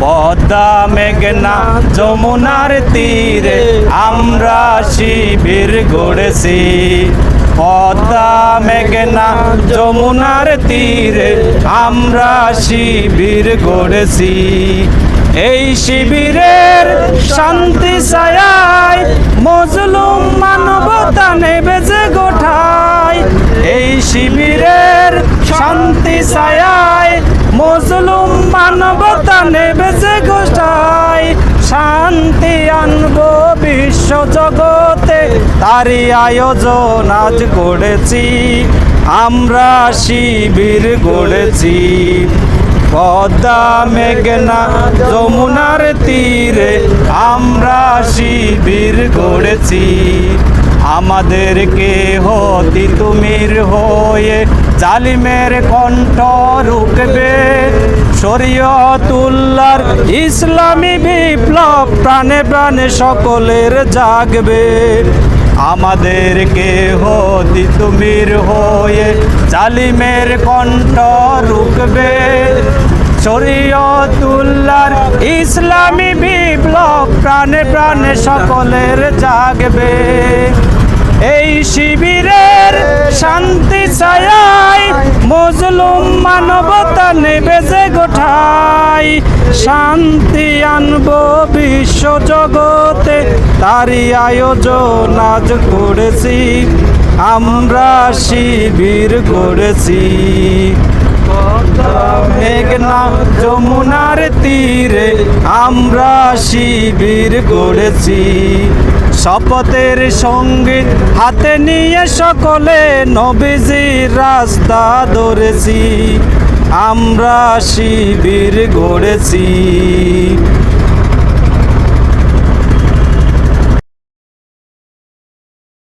পদ্মা মেঘনা যমুনার তীরে আমরা শিবির গড়েছি। পদ্মা মেঘনা যমুনার তীরে আমরা শিবির গড়েছি। এই শিবিরের শান্তি ছায়ায় মজলুম মানবতা নেবে যে গোঠায়। এই শিবিরের শান্তি ছায়ায় মজলুম মানবতা নেবে যে গোষ্ঠায়। শান্তি আনব বিশ্ব জগতে, তারই আয়োজন আজ করেছি আমরা শিবির গড়েছি। পদ্মা, মেঘনা, যমুনার তীরে আমরা শিবির গড়েছি। আমাদেরকে হতি তুমির হয়ে জালিমের কণ্ঠ রুখবে শরীয়তুল্লার ইসলামী বিপ্লব প্রাণে প্রাণে সকলের জাগবে। আমাদেরকে হতি তুমির হয়ে জালিমের কণ্ঠ রুখবে শরীয়তুল্লার ইসলামী বিপ্লব প্রাণে প্রাণে সকলের জাগবে। এই শিবিরের শান্তি ছায়ায় মজলুম মানবতা নেবে যে গোঠাই। শান্তি আনব বিশ্ব জগতে, তারই আয়োজন আজ করেছি। আমরা শিবির করেছি। মেঘনা যমুনার তীরে আমরা শিবির গড়েছি শপথের সংগীত হাতে নিয়ে সকলে নবীজির রাস্তা ধরেছি। আমরা শিবির গড়েছি।